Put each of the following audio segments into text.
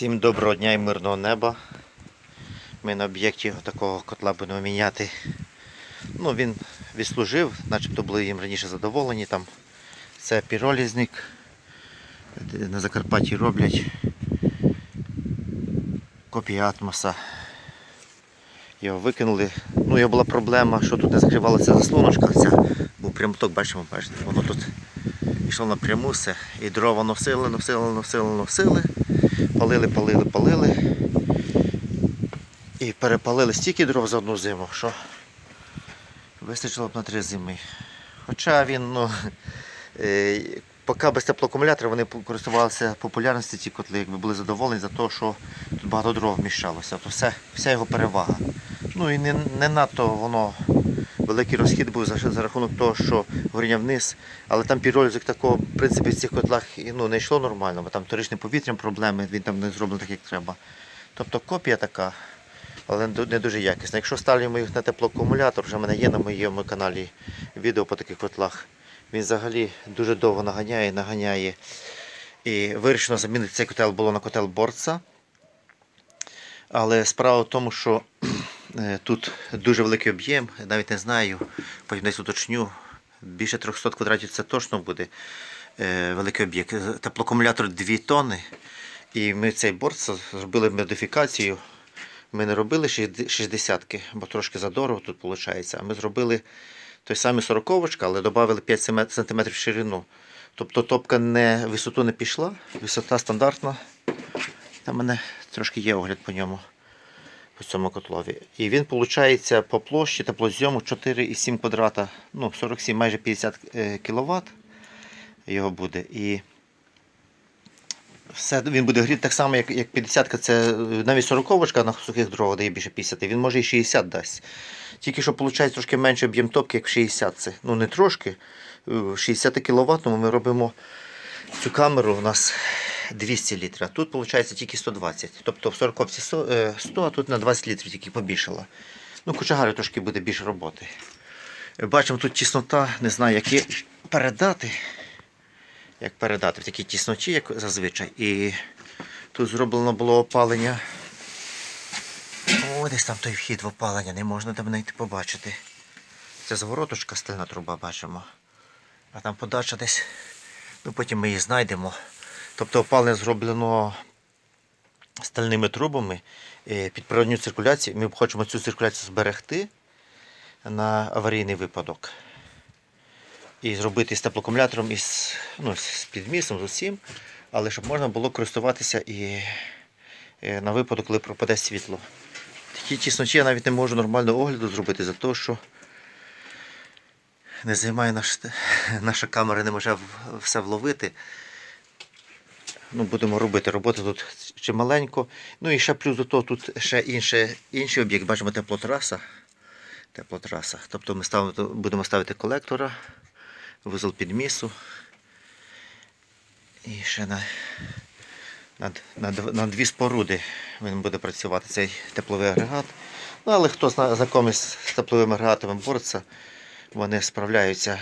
Всім доброго дня і мирного неба. Ми на об'єкті такого котла будемо міняти. Ну, він відслужив, начебто були їм раніше задоволені. Там це піролізник. На Закарпатті роблять копії атмоса. Його викинули. Ну, його була проблема, що тут не закривалася заслоночка. Ця був прямоток, бачимо, бачите, воно тут йшло напряму все. І дрова носили, носили, носили, носили. Палили, палили, палили. І перепалили стільки дров за одну зиму, що вистачило б на три зими. Хоча він, ну, е, поки без теплоакумулятора вони користувалися популярністю ці котли, якби були задоволені за те, що тут багато дров вміщалося. То все, вся його перевага. Ну і не, не надто воно великий розхід був за, за рахунок того, що горіння вниз, але там піролізик такого, в принципі, в цих котлах ну, не йшло нормально, бо там торичним повітрям проблеми, він там не зроблений так, як треба. Тобто копія така, але не дуже якісна. Якщо ставлюємо їх на теплоакумулятор, вже в мене є на моєму каналі відео по таких котлах. Він взагалі дуже довго наганяє, наганяє. І вирішено замінити цей котел було на котел борца. Але справа в тому, що тут дуже великий об'єм, навіть не знаю, потім десь уточню. Більше 300 квадратів це точно буде е, великий об'єкт. Теплоакумулятор 2 тонни. І ми цей борт зробили модифікацію. Ми не робили 60-ки, бо трошки задорого тут виходить. А ми зробили той самий 40 але додали 5 см в ширину. Тобто топка не, висоту не пішла, висота стандартна. Там мене трошки є огляд по ньому, по цьому котлові. І він виходить по площі теплозйому 4,7 квадрата, ну 47, майже 50 кВт його буде. І все, він буде гріти так само, як, як 50-ка, це е, навіть 40 на сухих дрова дає більше 50, він може і 60 дасть. Тільки що виходить трошки менше об'єм топки, як в 60. Це. Ну не трошки. В 60 кВт ми робимо цю камеру у нас 200 літрів, а тут виходить тільки 120. Тобто в 40 100, е, 100, а тут на 20 літрів тільки побільшало. Ну, кочегарю трошки буде більше роботи. Бачимо, тут тіснота, не знаю, як її передати. Як передати в такій тісноті, як зазвичай. І тут зроблено було опалення. О, десь там той вхід в опалення, не можна там знайти побачити. Це звороточка, стильна труба бачимо. А там подача десь. Ну, потім ми її знайдемо. Тобто опалення зроблено стальними трубами е, під природню циркуляцію. Ми хочемо цю циркуляцію зберегти на аварійний випадок. І зробити з теплоакумулятором, і з, ну, з підмісом, з усім, але щоб можна було користуватися і е, на випадок, коли пропаде світло. Такі тісночі я навіть не можу нормального огляду зробити за те, що не займає наш, наша камера, не може все вловити. Ну, будемо робити роботи тут чималенько. Ну і ще плюс до того тут ще інше, інший об'єкт, бачимо теплотраса. Теплотраса. Тобто ми ставимо, будемо ставити колектора, вузол підмісу. І ще на, на, на, на дві споруди він буде працювати цей тепловий агрегат. Ну, але хто зна- знайомий з тепловими агрегатами бореться, вони справляються,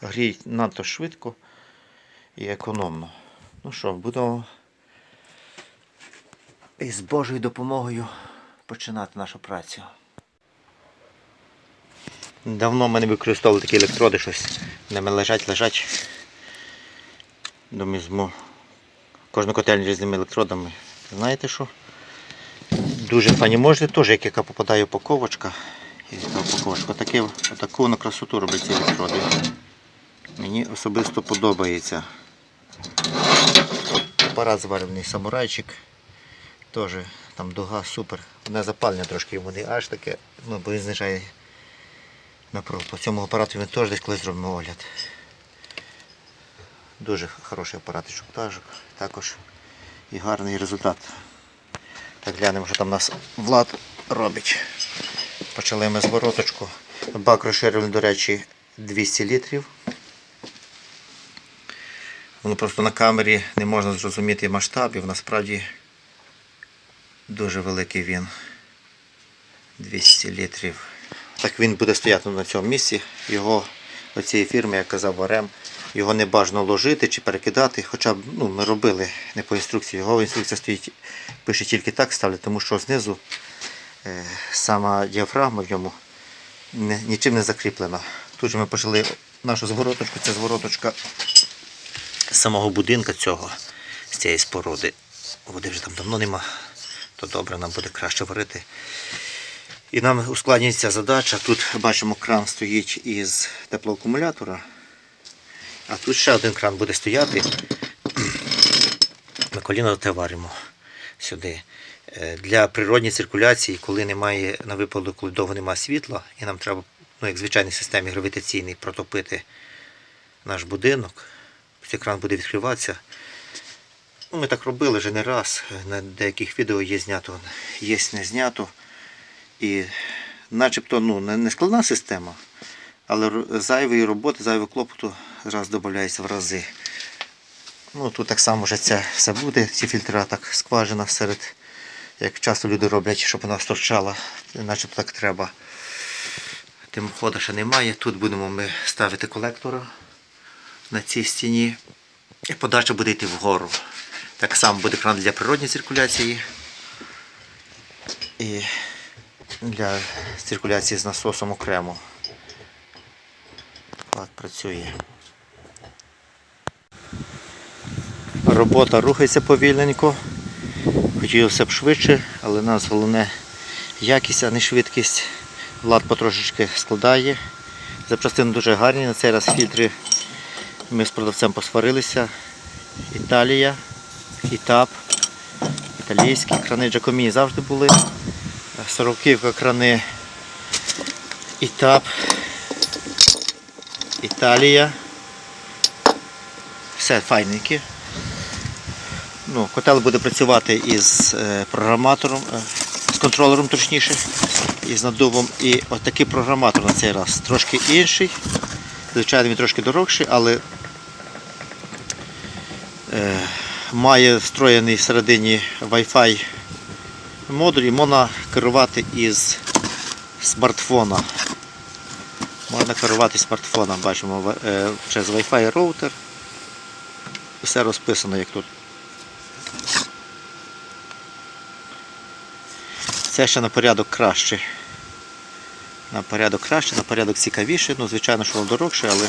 гріють надто швидко і економно. Ну що, будемо із Божою допомогою починати нашу працю. Давно ми не використовували такі електроди, щось ними лежать, лежать. Думаю, змо кожну котельню різними електродами. Знаєте що? Дуже фані можете теж, як яка попадає упаковочка. І упаковочка. Таке, таку на красоту роблять ці електроди. Мені особисто подобається. Апарат зварений самурайчик. Теж там дуга супер. Не запалення трошки йому не аж таке, ну, бо він знижає напругу. По цьому апарату він теж десь колись зробимо огляд. Дуже хороший апарат інструктажок. Також і гарний результат. Так глянемо, що там у нас Влад робить. Почали ми з вороточку. Бак розширювали, до речі, 200 літрів. Воно просто на камері не можна зрозуміти масштабів, насправді дуже великий він. 200 літрів. Так він буде стояти на цьому місці. Його оцієї фірми, як казав Орем, його не бажано ложити чи перекидати. Хоча б ну, ми робили не по інструкції. Його інструкція стоїть, пише тільки так ставлять, тому що знизу е, сама діафрагма в ньому не, нічим не закріплена. Тут же ми почали нашу звороточку, це звороточка самого будинка цього, з цієї споруди. Води вже там давно нема, то добре, нам буде краще варити. І нам ускладнюється задача. Тут бачимо, кран стоїть із теплоакумулятора. А тут ще один кран буде стояти. Ми коліно те варимо сюди. Е, Для природньої циркуляції, коли немає на випадок, коли довго немає світла, і нам треба, ну як в звичайній системі гравітаційній, протопити наш будинок. Цей кран буде відкриватися. Ми так робили вже не раз. На деяких відео є знято, є не знято. І начебто ну, не складна система, але зайвої роботи, зайвого клопоту раз додається в рази. Ну, тут так само вже це все буде, ці фільтра так скважина серед, як часто люди роблять, щоб вона стирчала, начебто так треба. Тим Димохода ще немає. Тут будемо ми ставити колектора на цій стіні. І подача буде йти вгору. Так само буде кран для природньої циркуляції. І для циркуляції з насосом окремо. От працює. Робота рухається повільненько. Хотілося б швидше, але нас головне якість, а не швидкість. Влад потрошечки складає. Запчастини дуже гарні. На цей раз фільтри ми з продавцем посварилися. Італія, Ітап, італійські крани Джакомі завжди були. Сороківка крани Ітап, Італія. Все файненькі. Ну, котел буде працювати із е, програматором, е, з контролером точніше, із наддувом. І от такий програматор на цей раз трошки інший. Звичайно, він трошки дорогший, але має встроєний всередині Wi-Fi модуль і можна керувати із смартфона. Можна керувати смартфоном. Бачимо е, через Wi-Fi роутер. Все розписано як тут. Це ще на порядок краще. На порядок краще, на порядок цікавіше. Ну, звичайно, що воно дорогше, але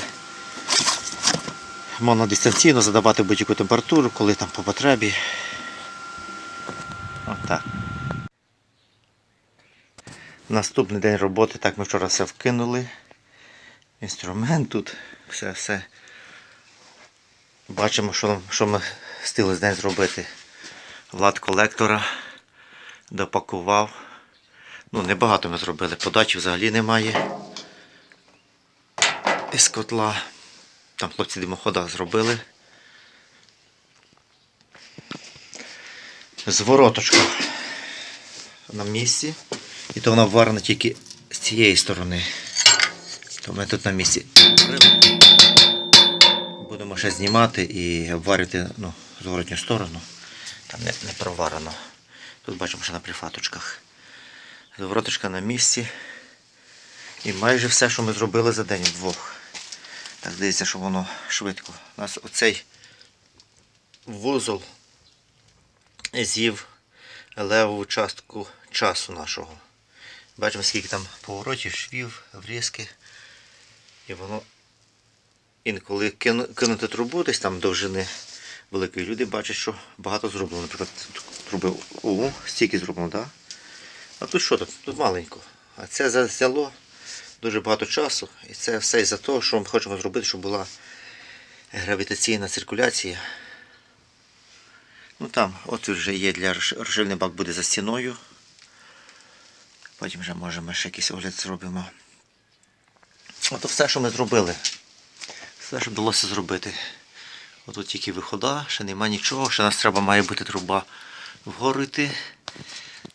можна дистанційно задавати будь-яку температуру, коли там по потребі. Отак. Наступний день роботи, так ми вчора все вкинули. Інструмент тут, все, все. Бачимо, що, що ми встигли з день зробити. Влад колектора допакував. Ну, небагато ми зробили. Подачі взагалі немає. Із котла. Там хлопці димохода зробили. Звороточка на місці. І то вона варена тільки з цієї сторони. То ми тут на місці. Будемо ще знімати і обварювати ну, зворотню сторону. Там не, не проварено. Тут бачимо, що на прифаточках. Звороточка на місці. І майже все, що ми зробили за день вдвох. Так здається, що воно швидко. У нас оцей вузол з'їв леву частку часу нашого. Бачимо, скільки там поворотів, швів, врізки. І воно інколи кинути трубу десь там довжини великої люди бачать, що багато зроблено. Наприклад, труби о, стільки зроблено, так? Да? А тут що тут? Тут маленько. А це за- взяло дуже багато часу. І це все із-за того, що ми хочемо зробити, щоб була гравітаційна циркуляція. Ну там, от вже є для розш- розширний бак буде за стіною. Потім вже може ми ще якийсь огляд зробимо. Ото все, що ми зробили. Все, що вдалося зробити. Отут тільки вихода, ще нема нічого, ще нас треба має бути труба вгору йти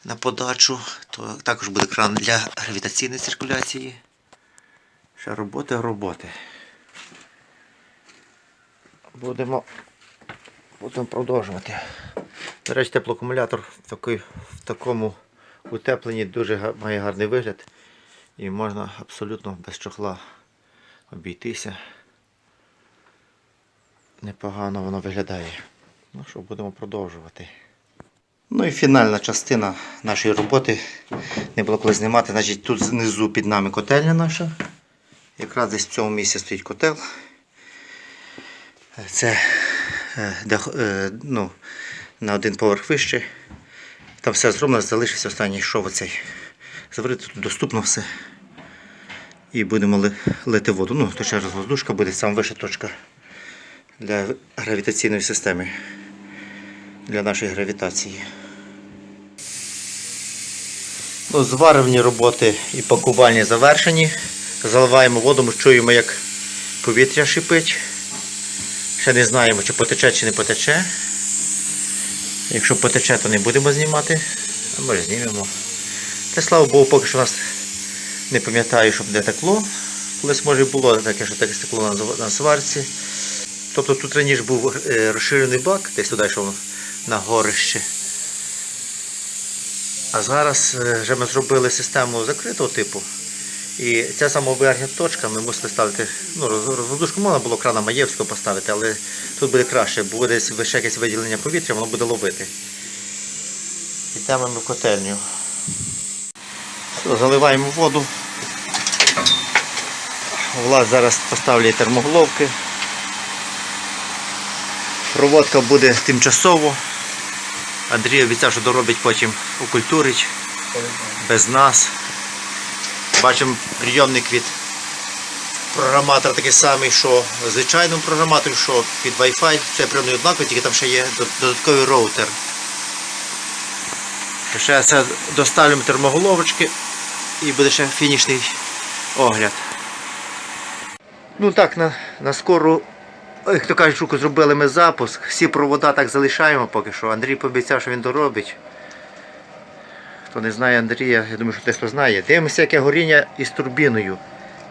на подачу. То також буде кран для гравітаційної циркуляції. Ще роботи, роботи. Будемо, будемо продовжувати. До речі, теплоакумулятор в, такий, в такому утепленні дуже має гарний вигляд. І можна абсолютно без чохла обійтися. непогано воно виглядає. Ну що, будемо продовжувати. Ну і фінальна частина нашої роботи. Не було коли знімати. Значить, тут знизу під нами котельня наша. Якраз десь в цьому місці стоїть котел. Це е, е, ну, на один поверх вище. Там все зроблено, залишився останній шов оцей. Заварити тут доступно все. І будемо ли- лити воду. Ну, то ще раз воздушка буде сам вища точка для гравітаційної системи. Для нашої гравітації. Ну, зварювальні роботи і пакувальні завершені. Заливаємо воду, чуємо, як повітря шипить. Ще не знаємо, чи потече, чи не потече. Якщо потече, то не будемо знімати. А може знімемо. Та слава Богу, поки що у нас не пам'ятаю, щоб де текло. Колись може було таке, що таке стекло на, сварці. Тобто тут раніше був е, розширений бак, десь туди йшов на горище. А зараз е, вже ми зробили систему закритого типу. І ця сама верхня точка ми мусили ставити, ну, роз- розводушку можна було крана Маєвського поставити, але тут буде краще, буде десь ще якесь виділення повітря, воно буде ловити. Йдемо ми в котельню. Все, заливаємо воду. Влад зараз поставлює термоголовки. Проводка буде тимчасово. Андрій обіцяв, що доробить потім окультурить без нас. Бачимо прийомник від програматора такий самий, що звичайному програматору, що під Wi-Fi. Це прийомний однаковий, тільки там ще є додатковий роутер. Ще це доставимо термоголовочки і буде ще фінішний огляд. Ну так, на, на скору, як хто каже, штуку зробили ми запуск. Всі провода так залишаємо поки що. Андрій пообіцяв, що він доробить. Хто не знає Андрія, я думаю, що десь хто знає. Дивимося, яке горіння із турбіною.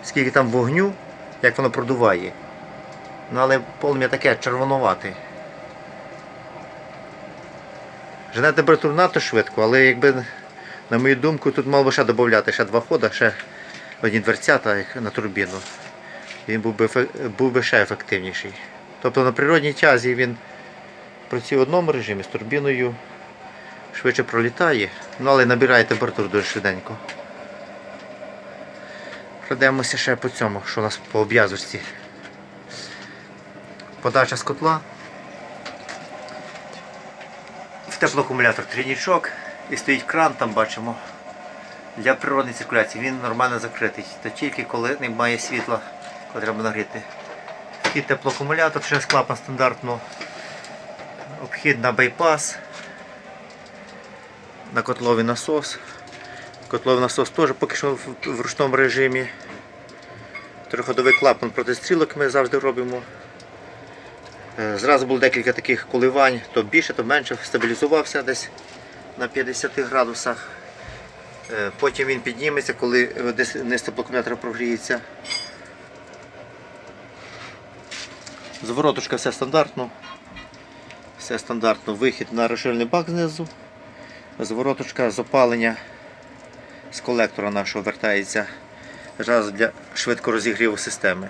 Скільки там вогню, як воно продуває. Ну але полум'я таке червонувате. Жене температуру надто швидко, але якби, на мою думку, тут мав би ще додати ще два хода, ще одні дверцята на турбіну. Він був би, був би ще ефективніший. Тобто на природній тязі він працює в одному режимі з турбіною, швидше пролітає, ну але набирає температуру дуже швиденько. Пройдемося ще по цьому, що у нас по обв'язочці. Подача з котла. В теплоакумулятор трійнічок і стоїть кран, там бачимо. Для природної циркуляції він нормально закритий. То тільки коли немає світла, коли треба нагріти. Вхід теплоакумулятор, через клапан стандартно. Обхід на байпас. На котловий насос. Котловий насос теж поки що в, ручному режимі. Триходовий клапан проти стрілок ми завжди робимо. Е, Зразу було декілька таких коливань, то більше, то менше, стабілізувався десь на 50 градусах. Е, Потім він підніметься, коли е, десь низ теплокумулятора прогріється. Зворотушка все стандартно. Все стандартно. Вихід на розширений бак знизу. Зворотушка з опалення з колектора нашого вертається зразу для швидкого розігріву системи.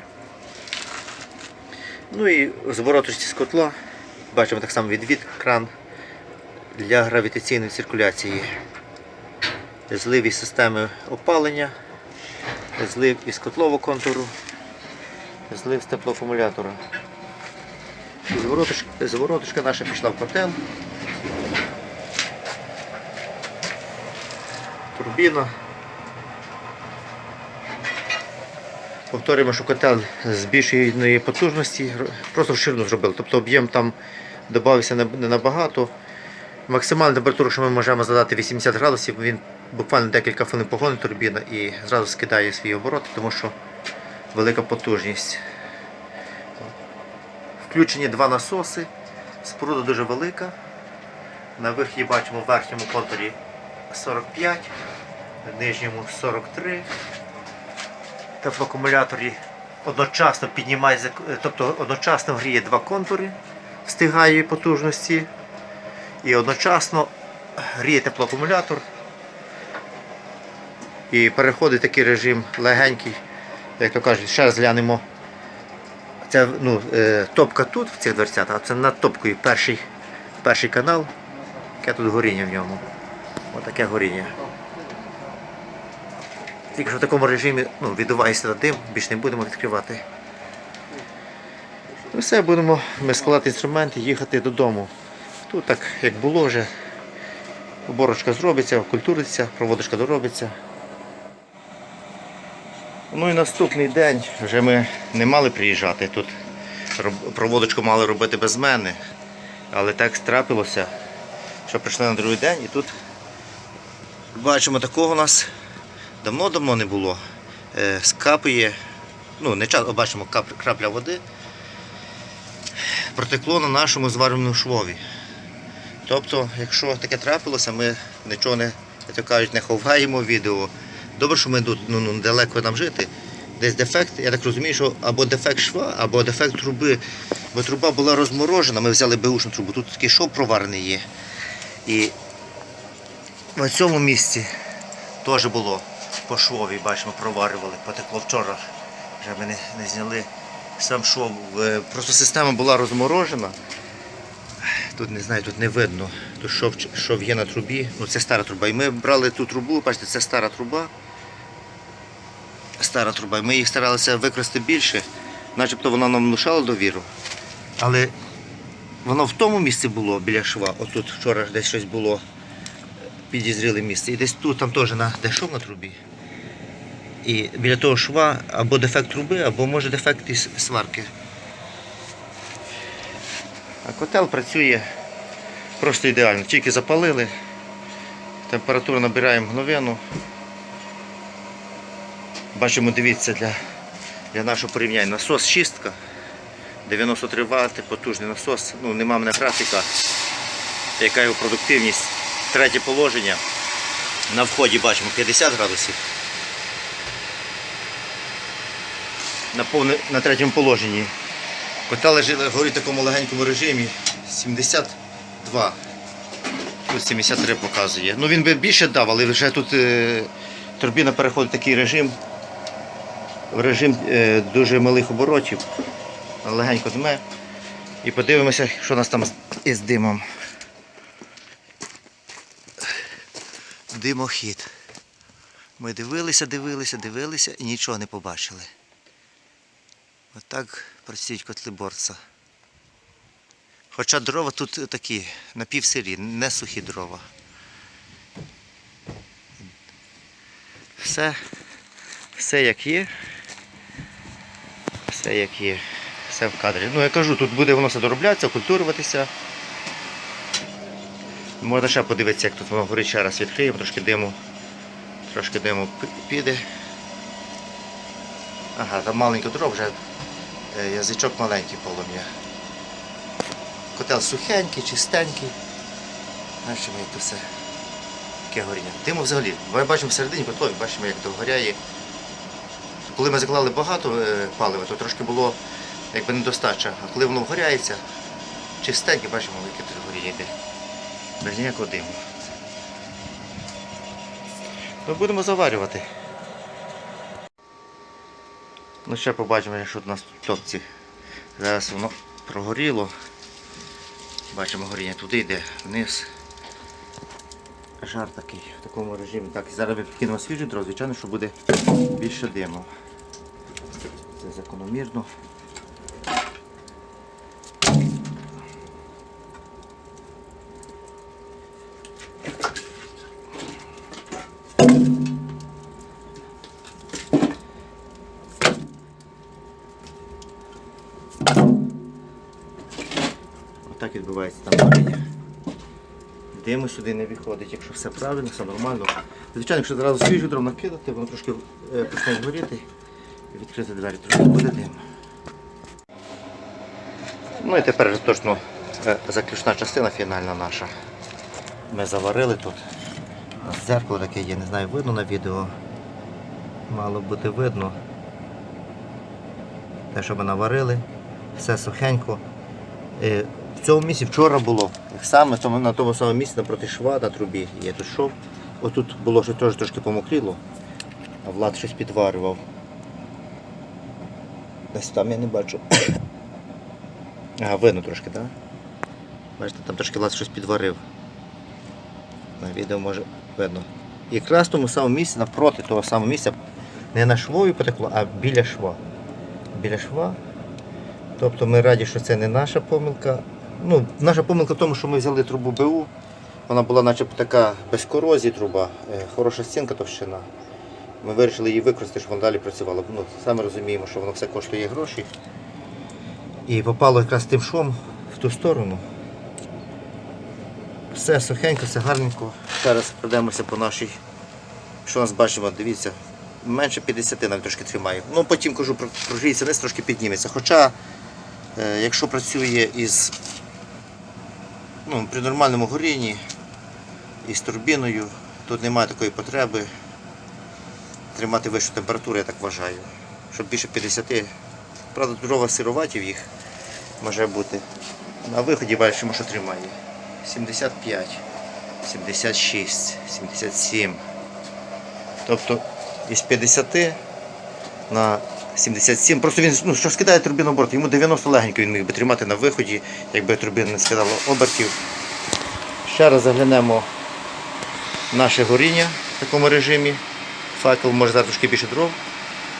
Ну і звороточці з котла бачимо так само відвід кран для гравітаційної циркуляції. Злив із системи опалення, злив із котлового контуру, злив з теплоакумулятора. Звороточка, звороточка наша пішла в котел. Турбіна. Повторюємо, що котел з більшої потужності просто в зробили. Тобто об'єм там додався не набагато. Максимальна температура, що ми можемо задати 80 градусів, він буквально декілька хвилин погонить турбіна і зразу скидає свої обороти, тому що велика потужність. Включені два насоси, споруда дуже велика. На верхі бачимо в верхньому контурі 45, в нижньому 43 теплоакумуляторі одночасно піднімає, тобто одночасно гріє два контури, встигає потужності, і одночасно гріє теплоакумулятор. І переходить такий режим легенький, як то кажуть, ще раз глянемо Це ну, е, топка тут, в цих дверцях, а це над топкою перший, перший канал, яке тут горіння в ньому. Отаке горіння. Тільки що в такому режимі ну, відбувається дим, більше не будемо відкривати. Ну все, будемо ми складати інструменти, їхати додому. Тут так як було вже. Уборочка зробиться, культуриться, проводочка доробиться. Ну і наступний день вже ми не мали приїжджати. Тут проводочку мали робити без мене. Але так трапилося, що прийшли на другий день і тут бачимо, такого у нас давно-давно не було. Е, скапує, ну не часто бачимо крапля води, протекло на нашому звареному швові. Тобто, якщо таке трапилося, ми нічого не, як то кажуть, не ховаємо відео. Добре, що ми тут ну, ну, далеко нам жити. Десь дефект, я так розумію, що або дефект шва, або дефект труби. Бо труба була розморожена, ми взяли беушну трубу, тут такий шов проварений є. І в цьому місці теж було по швові, бачимо, проварювали, потекло вчора. Вже ми не, зняли сам шов. Е, Просто система була розморожена. Тут не знаю, тут не видно. Тут шов, шов є на трубі. Ну це стара труба. І ми брали ту трубу, бачите, це стара труба. Стара труба. Ми їх старалися використати більше, начебто вона нам внушала довіру. Але воно в тому місці було біля шва. Отут вчора десь щось було підізріле місце. І десь тут там теж на де на трубі. І біля того шва або дефект труби, або може дефект із сварки. А котел працює просто ідеально. Тільки запалили, температуру набираємо мгновенно. Бачимо, дивіться, для, для нашого порівняння. Насос шістка, 93 Вт, потужний насос. Ну, нема мене графіка, яка його продуктивність. Третє положення. На вході бачимо 50 градусів. На, повне, на третьому положенні Котел лежить, горить в такому легенькому режимі 72. Тут 73 показує. Ну він би більше дав, але вже тут е, турбіна переходить в такий режим. В режим е, дуже малих оборотів. Легенько дме. І подивимося, що у нас там із димом. Димохід. Ми дивилися, дивилися, дивилися і нічого не побачили. Отак працюють котли борца. Хоча дрова тут такі, напівсирі, не сухі дрова. Все, все як є. Все як є. Все в кадрі. Ну я кажу, тут буде воно все дороблятися, культуруватися. Можна ще подивитися, як тут воно горить ще раз відкриємо, трошки диму. Трошки диму піде. Ага, там маленько дров вже Язичок маленький полум'я. Котел сухенький, чистенький. Бачимо, як то все таке горіння. Диму взагалі. Ми бачимо всередині котлові, бачимо, як то горяє. Коли ми заклали багато е, палива, то трошки було якби недостача. А коли воно вгоряється, чистеньке, бачимо, яке тут горіння йде. Без ніякого диму. Ну, будемо заварювати. Ну ще побачимо, що у нас в топці. Зараз воно прогоріло. Бачимо горіння туди йде, вниз. Жар такий в такому режимі. Так, зараз ми підкинемо свіжий дров, звичайно, що буде більше диму. Це закономірно. Отак відбувається там горіння. Диму сюди не виходить, якщо все правильно, все нормально. Звичайно, якщо одразу свіжий дров накидати, воно трошки е, почне горіти і відкрити двері, трошки буде дим. Ну і тепер вже точно е, заключна частина фінальна наша. Ми заварили тут. Дзеркало таке є, не знаю, видно на відео. Мало бути видно. Те, що ми наварили, все сухенько. В цьому місці вчора було. Саме тому, на тому самому місці напроти шва на трубі є тут шов. Отут було що теж трошки помокріло, а Влад щось підварював. Десь там я не бачу. А, видно трошки, так? Бачите, там трошки лаз щось підварив. На відео може видно. Якраз в тому самому місці, напроти того самого місця, не на швові потекло, а біля шва. Біля шва. Тобто ми раді, що це не наша помилка. Ну, наша помилка в тому, що ми взяли трубу БУ. Вона була начебто така без корозії труба, е, хороша стінка товщина. Ми вирішили її використати, щоб вона далі працювала. Ну, саме розуміємо, що воно все коштує гроші. І попало якраз тим швом в ту сторону. Все сухенько, все гарненько. Зараз пройдемося по нашій. Що нас бачимо, дивіться, менше 50 навіть трошки тримає. Ну потім кажу, про- прогріється низ, трошки підніметься. Хоча, е, якщо працює із ну, при нормальному горінні із турбіною, тут немає такої потреби тримати вищу температуру, я так вважаю. Щоб більше 50. Правда, дрова сироватів їх може бути. На виході бачимо, що тримає. 75, 76, 77. Тобто із 50 на 77. Просто він ну, що скидає турбіну оборот, йому 90 легенько він міг би тримати на виході, якби турбіна не скидала обертів. Ще раз заглянемо наше горіння в такому режимі. Факел може зараз трошки більше дров,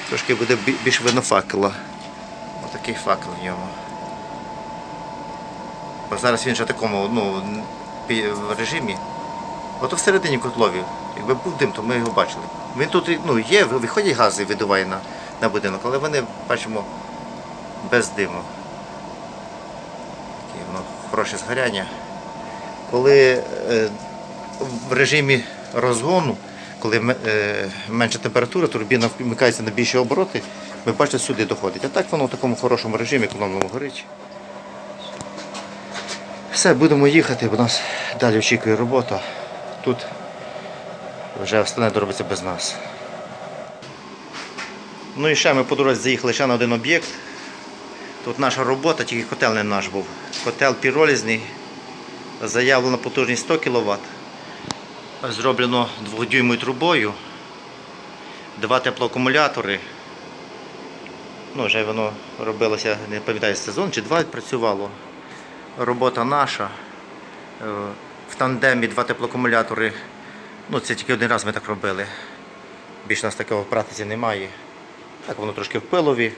трошки буде бі- більш видно факела. Отакий факел в ньому. Бо зараз він вже в такому ну, в режимі. Ото всередині котлові. Якби був дим, то ми його бачили. Він тут ну, є, виходять гази, видуває на, на будинок, але вони бачимо без диму. Таке воно хороше згоряння. Коли е, в режимі розгону, коли е, менша температура, турбіна вмикається на більші обороти, ви бачите, сюди доходить. А так воно в такому хорошому режимі, економному горить. Все, будемо їхати, бо нас далі очікує робота. Тут вже остане доробиться без нас. Ну і ще ми по дорозі заїхали ще на один об'єкт. Тут наша робота, тільки котел не наш був. Котел піролізний, заявлена потужність 100 кВт. Зроблено двохдюймою трубою, два теплоакумулятори. Ну, вже воно робилося, не пам'ятаю, сезон чи два працювало. Робота наша. Е, В тандемі два теплоакумулятори. Ну, це тільки один раз ми так робили. Більше нас такого практиці немає. Так, воно трошки в пилові.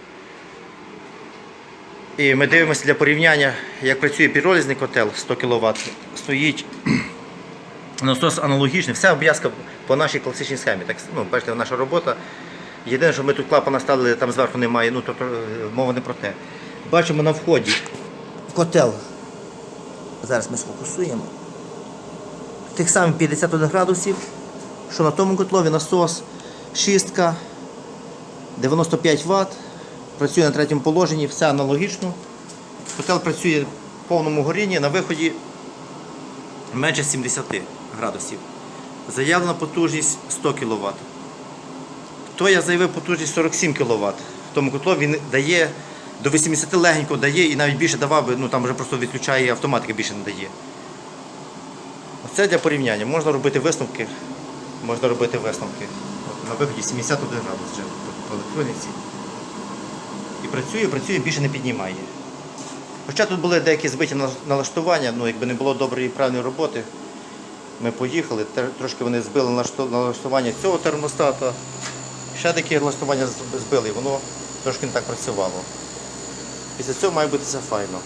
І ми дивимося для порівняння, як працює піролізний котел 100 кВт. Стоїть насос аналогічний, вся обв'язка по нашій класичній схемі. Так, ну, бачите, наша робота. Єдине, що ми тут клапана ставили, там зверху немає, ну, тобто е, мова не про те. Бачимо на вході котел. Зараз ми сфокусуємо. Тих самих 51 градусів, що на тому котлові насос шістка, 95 Вт, працює на третьому положенні, все аналогічно. Котел працює в повному горінні, на виході менше 70 градусів. Заявлена потужність 100 кВт. То я заявив потужність 47 кВт. В тому котлові він дає до 80 легенько дає і навіть більше давав ну там вже просто відключає автоматика більше не дає. Це для порівняння. Можна робити висновки. Можна робити висновки. На виході 71 градус вже електроніці. І працює, працює, більше не піднімає. Хоча тут були деякі збиті налаштування, ну якби не було доброї і правильної роботи, ми поїхали, трошки вони збили налаштування цього термостата. Ще таке налаштування збили, і воно трошки не так працювало. Після цього має бути все файно.